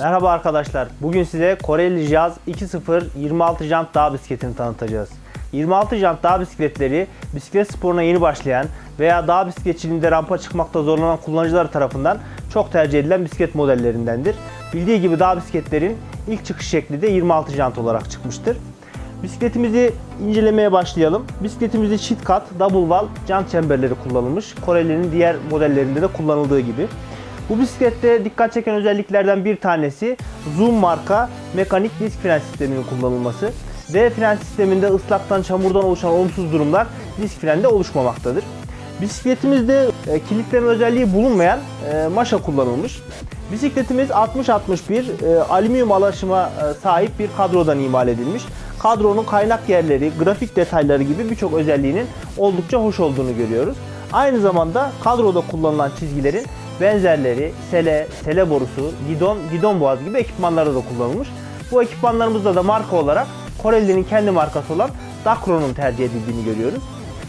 Merhaba arkadaşlar. Bugün size Koreli Jazz 2.0 26 jant dağ bisikletini tanıtacağız. 26 jant dağ bisikletleri bisiklet sporuna yeni başlayan veya dağ bisikletçiliğinde rampa çıkmakta zorlanan kullanıcılar tarafından çok tercih edilen bisiklet modellerindendir. Bildiği gibi dağ bisikletlerin ilk çıkış şekli de 26 jant olarak çıkmıştır. Bisikletimizi incelemeye başlayalım. Bisikletimizde çift kat, double wall jant çemberleri kullanılmış. Korelilerin diğer modellerinde de kullanıldığı gibi. Bu bisiklette dikkat çeken özelliklerden bir tanesi Zoom marka mekanik disk fren sisteminin kullanılması. D fren sisteminde ıslaktan çamurdan oluşan olumsuz durumlar disk frende oluşmamaktadır. Bisikletimizde e, kilitleme özelliği bulunmayan e, maşa kullanılmış. Bisikletimiz 60-61 e, alüminyum alaşıma e, sahip bir kadrodan imal edilmiş. Kadronun kaynak yerleri, grafik detayları gibi birçok özelliğinin oldukça hoş olduğunu görüyoruz. Aynı zamanda kadroda kullanılan çizgilerin benzerleri, sele, sele borusu, gidon, gidon boğaz gibi ekipmanlarda da kullanılmış. Bu ekipmanlarımızda da marka olarak Korelilerin kendi markası olan Dacron'un tercih edildiğini görüyoruz.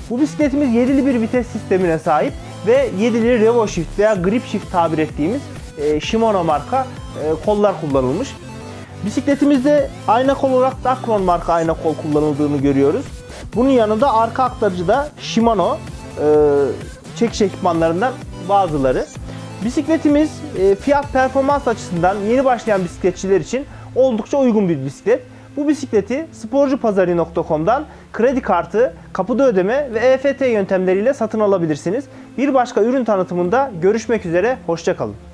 Bu bisikletimiz 7'li bir vites sistemine sahip ve 7'li Revo Shift veya Grip Shift tabir ettiğimiz e, Shimano marka e, kollar kullanılmış. Bisikletimizde ayna kol olarak Dacron marka ayna kol kullanıldığını görüyoruz. Bunun yanında arka aktarıcıda Shimano e, çekiş ekipmanlarından bazıları. Bisikletimiz e, fiyat performans açısından yeni başlayan bisikletçiler için oldukça uygun bir bisiklet. Bu bisikleti sporcupazari.com'dan kredi kartı, kapıda ödeme ve EFT yöntemleriyle satın alabilirsiniz. Bir başka ürün tanıtımında görüşmek üzere, hoşçakalın.